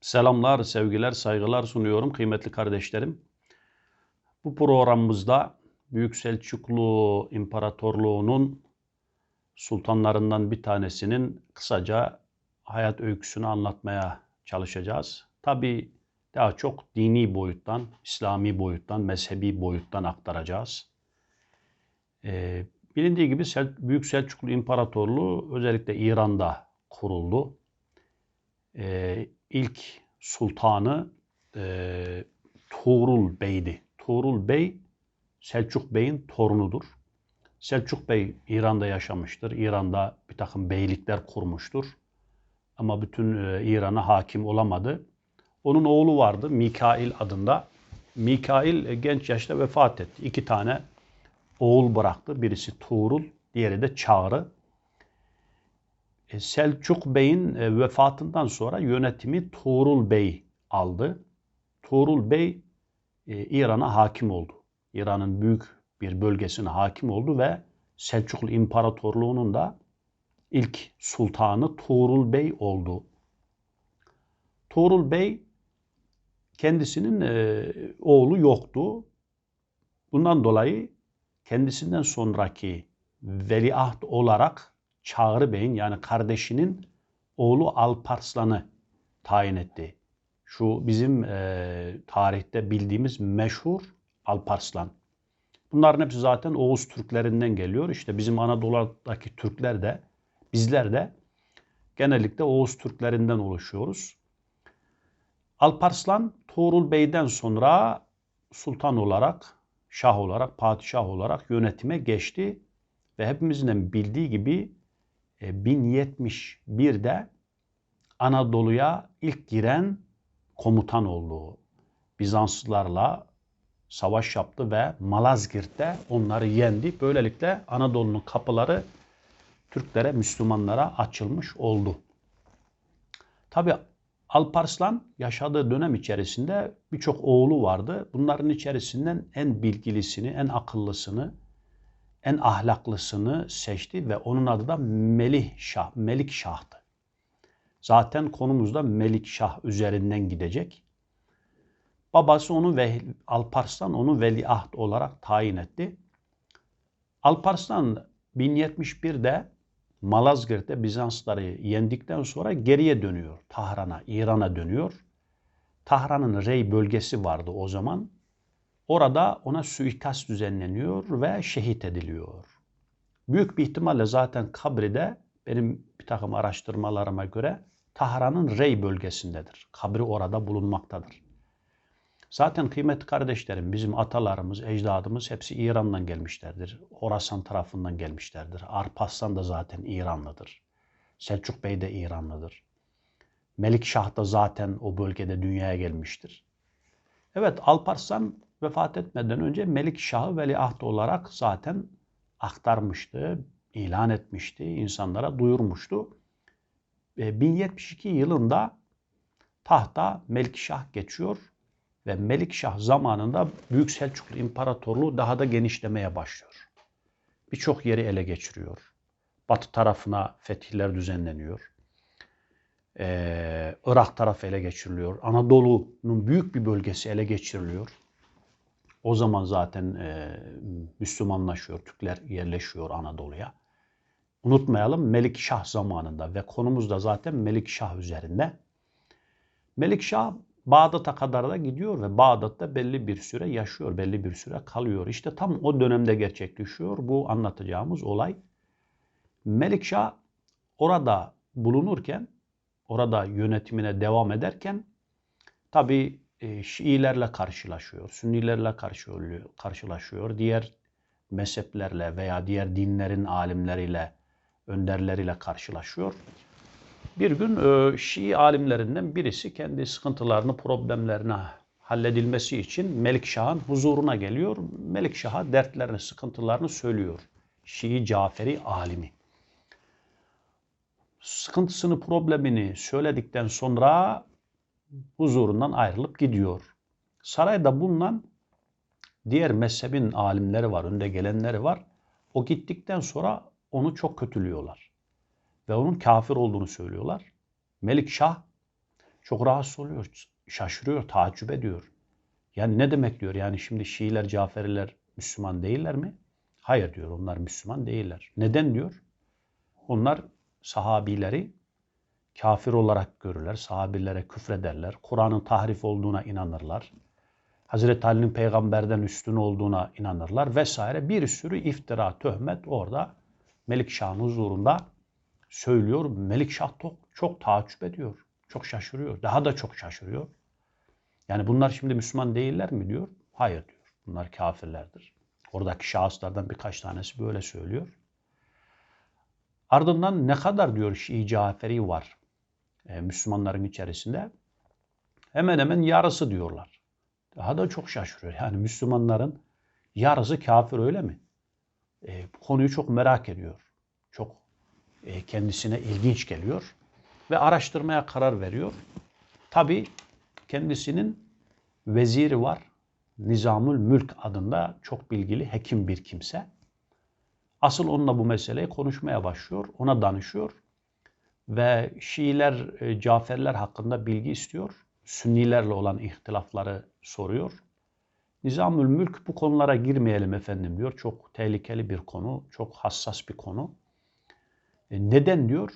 Selamlar, sevgiler, saygılar sunuyorum kıymetli kardeşlerim. Bu programımızda Büyük Selçuklu İmparatorluğu'nun sultanlarından bir tanesinin kısaca hayat öyküsünü anlatmaya çalışacağız. Tabi daha çok dini boyuttan, İslami boyuttan, mezhebi boyuttan aktaracağız. Ee, bilindiği gibi Sel Büyük Selçuklu İmparatorluğu özellikle İran'da kuruldu. Ee, ilk sultanı e, Tuğrul Bey'di. Tuğrul Bey Selçuk Bey'in torunudur. Selçuk Bey İran'da yaşamıştır. İran'da bir takım beylikler kurmuştur. Ama bütün e, İran'a hakim olamadı. Onun oğlu vardı Mikail adında. Mikail e, genç yaşta vefat etti. İki tane oğul bıraktı. Birisi Tuğrul, diğeri de Çağrı. E, Selçuk Bey'in e, vefatından sonra yönetimi Tuğrul Bey aldı. Tuğrul Bey e, İran'a hakim oldu. İran'ın büyük bir bölgesine hakim oldu ve Selçuklu İmparatorluğu'nun da ilk sultanı Tuğrul Bey oldu. Tuğrul Bey kendisinin oğlu yoktu. Bundan dolayı kendisinden sonraki veliaht olarak Çağrı Bey'in yani kardeşinin oğlu Alparslan'ı tayin etti. Şu bizim e, tarihte bildiğimiz meşhur Alparslan. Bunların hepsi zaten Oğuz Türklerinden geliyor. İşte bizim Anadolu'daki Türkler de bizler de genellikle Oğuz Türklerinden oluşuyoruz. Alparslan Tuğrul Bey'den sonra sultan olarak, şah olarak, padişah olarak yönetime geçti ve hepimizin bildiği gibi 1071'de e, Anadolu'ya ilk giren komutan oldu. Bizanslılarla savaş yaptı ve Malazgirt'te onları yendi. Böylelikle Anadolu'nun kapıları Türklere, Müslümanlara açılmış oldu. Tabi Alparslan yaşadığı dönem içerisinde birçok oğlu vardı. Bunların içerisinden en bilgilisini, en akıllısını, en ahlaklısını seçti ve onun adı da Melih Şah, Melik Şah'tı. Zaten konumuzda Melik Şah üzerinden gidecek. Babası onu ve Alparslan onu veliaht olarak tayin etti. Alparslan 1071'de Malazgirt'te Bizansları yendikten sonra geriye dönüyor. Tahran'a, İran'a dönüyor. Tahran'ın Rey bölgesi vardı o zaman. Orada ona suikast düzenleniyor ve şehit ediliyor. Büyük bir ihtimalle zaten kabri de benim bir takım araştırmalarıma göre Tahran'ın Rey bölgesindedir. Kabri orada bulunmaktadır. Zaten kıymetli kardeşlerim bizim atalarımız, ecdadımız hepsi İran'dan gelmişlerdir. Horasan tarafından gelmişlerdir. Arpaslan da zaten İranlıdır. Selçuk Bey de İranlıdır. Melik Şah da zaten o bölgede dünyaya gelmiştir. Evet Alparslan vefat etmeden önce Melik Şah'ı veliaht olarak zaten aktarmıştı, ilan etmişti, insanlara duyurmuştu. 1072 yılında tahta Melikşah geçiyor ve Melikşah zamanında Büyük Selçuklu İmparatorluğu daha da genişlemeye başlıyor. Birçok yeri ele geçiriyor. Batı tarafına fetihler düzenleniyor. Ee, Irak tarafı ele geçiriliyor. Anadolu'nun büyük bir bölgesi ele geçiriliyor. O zaman zaten e, Müslümanlaşıyor, Türkler yerleşiyor Anadolu'ya. Unutmayalım Melikşah zamanında ve konumuz da zaten Melikşah üzerinde. Melikşah Bağdat'a kadar da gidiyor ve Bağdat'ta belli bir süre yaşıyor, belli bir süre kalıyor. İşte tam o dönemde gerçekleşiyor bu anlatacağımız olay. Melikşah orada bulunurken, orada yönetimine devam ederken tabi e, Şiilerle karşılaşıyor, Sünnilerle karşılaşıyor, diğer mezheplerle veya diğer dinlerin alimleriyle önderleriyle karşılaşıyor. Bir gün e, Şii alimlerinden birisi kendi sıkıntılarını, problemlerini halledilmesi için Melikşah'ın huzuruna geliyor. Melikşah'a dertlerini, sıkıntılarını söylüyor. Şii Caferi alimi. Sıkıntısını, problemini söyledikten sonra huzurundan ayrılıp gidiyor. Sarayda bulunan diğer mezhebin alimleri var, önde gelenleri var. O gittikten sonra onu çok kötülüyorlar. Ve onun kafir olduğunu söylüyorlar. Melik Şah çok rahatsız oluyor, şaşırıyor, taaccüp ediyor. Yani ne demek diyor? Yani şimdi Şiiler, Caferiler Müslüman değiller mi? Hayır diyor onlar Müslüman değiller. Neden diyor? Onlar sahabileri kafir olarak görürler, sahabilere küfrederler, Kur'an'ın tahrif olduğuna inanırlar. Hazreti Ali'nin peygamberden üstün olduğuna inanırlar vesaire. Bir sürü iftira, töhmet orada Melikşah'ın huzurunda söylüyor. Melikşah çok, çok taaccüp ediyor. Çok şaşırıyor. Daha da çok şaşırıyor. Yani bunlar şimdi Müslüman değiller mi diyor. Hayır diyor. Bunlar kafirlerdir. Oradaki şahıslardan birkaç tanesi böyle söylüyor. Ardından ne kadar diyor Şii Caferi var e, Müslümanların içerisinde? Hemen hemen yarısı diyorlar. Daha da çok şaşırıyor. Yani Müslümanların yarısı kafir öyle mi? E, konuyu çok merak ediyor. Çok e, kendisine ilginç geliyor ve araştırmaya karar veriyor. Tabi kendisinin veziri var. Nizamül Mülk adında çok bilgili hekim bir kimse. Asıl onunla bu meseleyi konuşmaya başlıyor. Ona danışıyor. Ve Şiiler, e, Caferler hakkında bilgi istiyor. Sünnilerle olan ihtilafları soruyor. Nizamül Mülk bu konulara girmeyelim efendim diyor. Çok tehlikeli bir konu, çok hassas bir konu. E, neden diyor?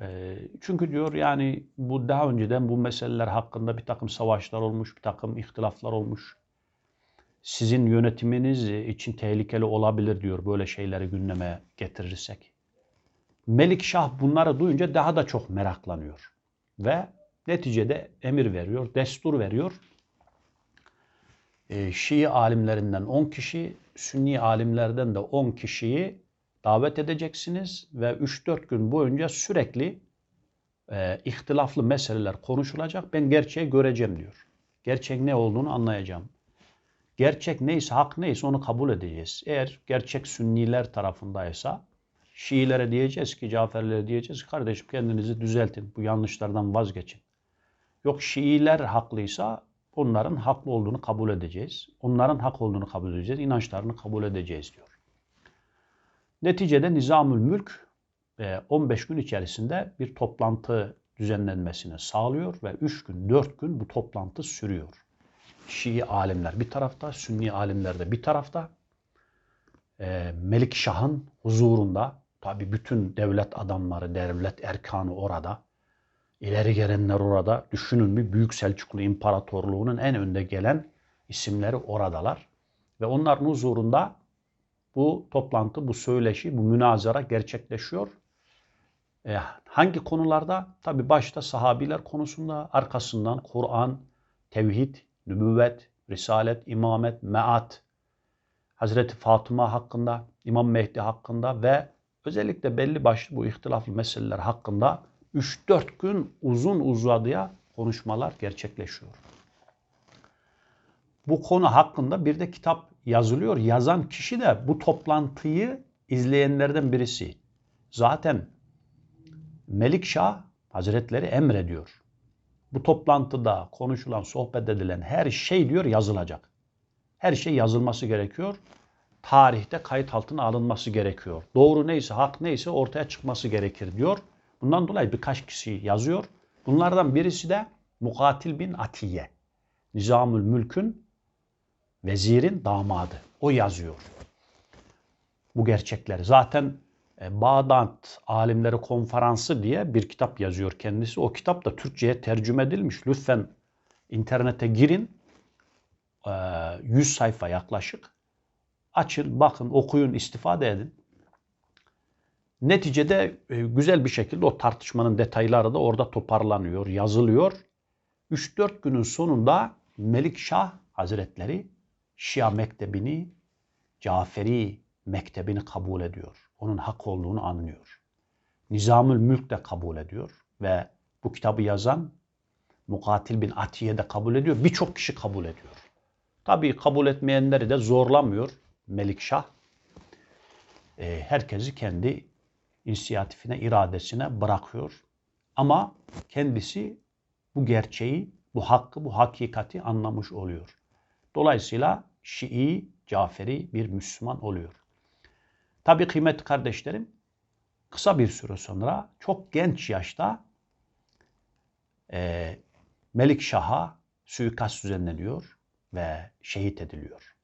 E, çünkü diyor yani bu daha önceden bu meseleler hakkında bir takım savaşlar olmuş, bir takım ihtilaflar olmuş. Sizin yönetiminiz için tehlikeli olabilir diyor böyle şeyleri gündeme getirirsek. Melik Şah bunları duyunca daha da çok meraklanıyor. Ve neticede emir veriyor, destur veriyor. E, Şii alimlerinden 10 kişi, Sünni alimlerden de 10 kişiyi davet edeceksiniz ve 3-4 gün boyunca sürekli e, ihtilaflı meseleler konuşulacak. Ben gerçeği göreceğim diyor. Gerçek ne olduğunu anlayacağım. Gerçek neyse, hak neyse onu kabul edeceğiz. Eğer gerçek Sünniler tarafındaysa Şiilere diyeceğiz ki, Caferlere diyeceğiz ki kardeşim kendinizi düzeltin. Bu yanlışlardan vazgeçin. Yok Şiiler haklıysa onların haklı olduğunu kabul edeceğiz. Onların hak olduğunu kabul edeceğiz. İnançlarını kabul edeceğiz diyor. Neticede Nizamül Mülk 15 e, gün içerisinde bir toplantı düzenlenmesini sağlıyor ve 3 gün, 4 gün bu toplantı sürüyor. Şii alimler bir tarafta, Sünni alimler de bir tarafta. E, Melik Şah'ın huzurunda tabi bütün devlet adamları, devlet erkanı orada. İleri gelenler orada. Düşünün bir Büyük Selçuklu İmparatorluğu'nun en önde gelen isimleri oradalar. Ve onların huzurunda bu toplantı, bu söyleşi, bu münazara gerçekleşiyor. E, hangi konularda? Tabi başta sahabiler konusunda, arkasından Kur'an, tevhid, nübüvvet, risalet, imamet, meat, Hazreti Fatıma hakkında, İmam Mehdi hakkında ve özellikle belli başlı bu ihtilaflı meseleler hakkında 3-4 gün uzun uzadıya konuşmalar gerçekleşiyor. Bu konu hakkında bir de kitap yazılıyor. Yazan kişi de bu toplantıyı izleyenlerden birisi. Zaten Melikşah Hazretleri emrediyor. Bu toplantıda konuşulan, sohbet edilen her şey diyor yazılacak. Her şey yazılması gerekiyor. Tarihte kayıt altına alınması gerekiyor. Doğru neyse, hak neyse ortaya çıkması gerekir diyor. Bundan dolayı birkaç kişi yazıyor. Bunlardan birisi de Mukatil bin Atiye. Nizamül Mülk'ün vezirin damadı. O yazıyor. Bu gerçekleri. Zaten e, Bağdat Alimleri Konferansı diye bir kitap yazıyor kendisi. O kitap da Türkçe'ye tercüme edilmiş. Lütfen internete girin. 100 e, sayfa yaklaşık. Açın, bakın, okuyun, istifade edin. Neticede e, güzel bir şekilde o tartışmanın detayları da orada toparlanıyor, yazılıyor. 3-4 günün sonunda Melik Şah Hazretleri Şia mektebini, Caferi mektebini kabul ediyor. Onun hak olduğunu anlıyor. Nizamül Mülk de kabul ediyor ve bu kitabı yazan Mukatil bin Atiye de kabul ediyor. Birçok kişi kabul ediyor. Tabii kabul etmeyenleri de zorlamıyor Melikşah. E, herkesi kendi inisiyatifine, iradesine bırakıyor. Ama kendisi bu gerçeği, bu hakkı, bu hakikati anlamış oluyor. Dolayısıyla Şii, Caferi bir Müslüman oluyor. Tabi kıymetli kardeşlerim kısa bir süre sonra çok genç yaşta e, Melik Şah'a suikast düzenleniyor ve şehit ediliyor.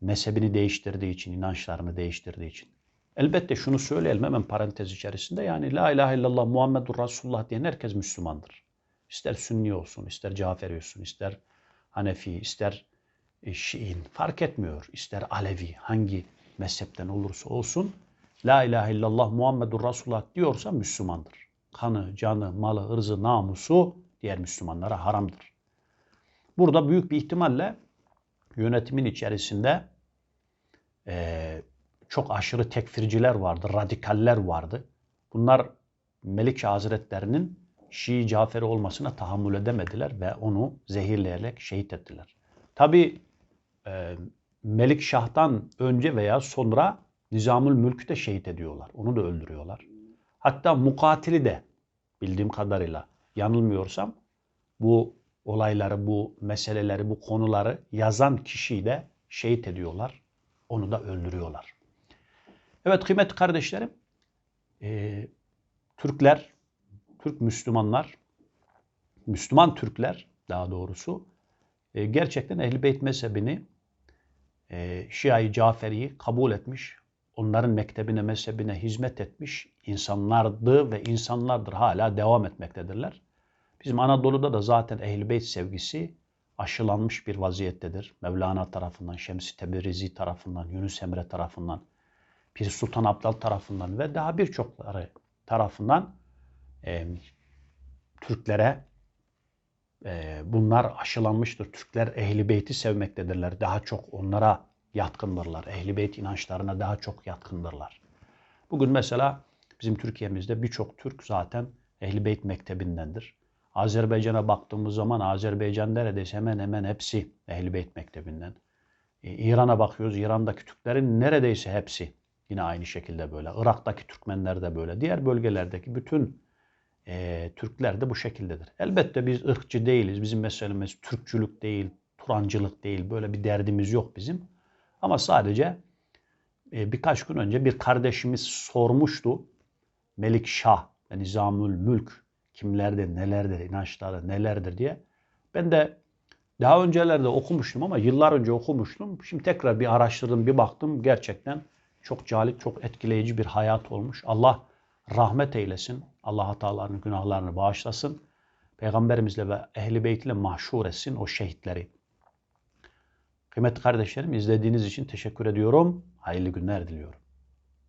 Mezhebini değiştirdiği için, inançlarını değiştirdiği için. Elbette şunu söyleyelim hemen parantez içerisinde. Yani La ilahe illallah Muhammedur Resulullah diyen herkes Müslümandır. İster Sünni olsun, ister Caferi olsun, ister Hanefi, ister e, Şiin fark etmiyor. İster Alevi hangi mezhepten olursa olsun La ilahe illallah Muhammedur Resulullah diyorsa Müslümandır. Kanı, canı, malı, ırzı, namusu diğer Müslümanlara haramdır. Burada büyük bir ihtimalle yönetimin içerisinde e, çok aşırı tekfirciler vardı, radikaller vardı. Bunlar Melik Hazretlerinin Şii Caferi olmasına tahammül edemediler ve onu zehirleyerek şehit ettiler. Tabi e, Melik Şah'tan önce veya sonra Nizamül Mülk'ü de şehit ediyorlar. Onu da öldürüyorlar. Hatta Mukatili de bildiğim kadarıyla yanılmıyorsam bu olayları, bu meseleleri, bu konuları yazan kişiyi de şehit ediyorlar. Onu da öldürüyorlar. Evet kıymetli kardeşlerim, e, Türkler, Türk Müslümanlar, Müslüman Türkler daha doğrusu e, gerçekten Ehl-i Beyt mezhebini, e, Şia-i Caferi'yi kabul etmiş, onların mektebine, mezhebine hizmet etmiş insanlardı ve insanlardır hala devam etmektedirler. Bizim Anadolu'da da zaten Ehl-i sevgisi aşılanmış bir vaziyettedir. Mevlana tarafından, Şems-i Tebrizi tarafından, Yunus Emre tarafından, Pir Sultan Abdal tarafından ve daha birçokları tarafından e, Türklere e, bunlar aşılanmıştır. Türkler Ehli Beyt'i sevmektedirler. Daha çok onlara yatkındırlar. Ehli Beyt inançlarına daha çok yatkındırlar. Bugün mesela bizim Türkiye'mizde birçok Türk zaten Ehli Beyt mektebindendir. Azerbaycan'a baktığımız zaman Azerbaycan neredeyse hemen hemen hepsi Ehl-i Beyt Mektebi'nden. Ee, İran'a bakıyoruz. İran'daki Türklerin neredeyse hepsi yine aynı şekilde böyle. Irak'taki Türkmenler de böyle. Diğer bölgelerdeki bütün e, Türkler de bu şekildedir. Elbette biz ırkçı değiliz. Bizim meselemiz Türkçülük değil, Turancılık değil. Böyle bir derdimiz yok bizim. Ama sadece e, birkaç gün önce bir kardeşimiz sormuştu. Melik Şah ve Nizamül Mülk kimlerdir, nelerdir, inançları nelerdir diye. Ben de daha öncelerde okumuştum ama yıllar önce okumuştum. Şimdi tekrar bir araştırdım, bir baktım. Gerçekten çok calik, çok etkileyici bir hayat olmuş. Allah rahmet eylesin. Allah hatalarını, günahlarını bağışlasın. Peygamberimizle ve ehli beyt ile mahşur etsin o şehitleri. Kıymetli kardeşlerim izlediğiniz için teşekkür ediyorum. Hayırlı günler diliyorum.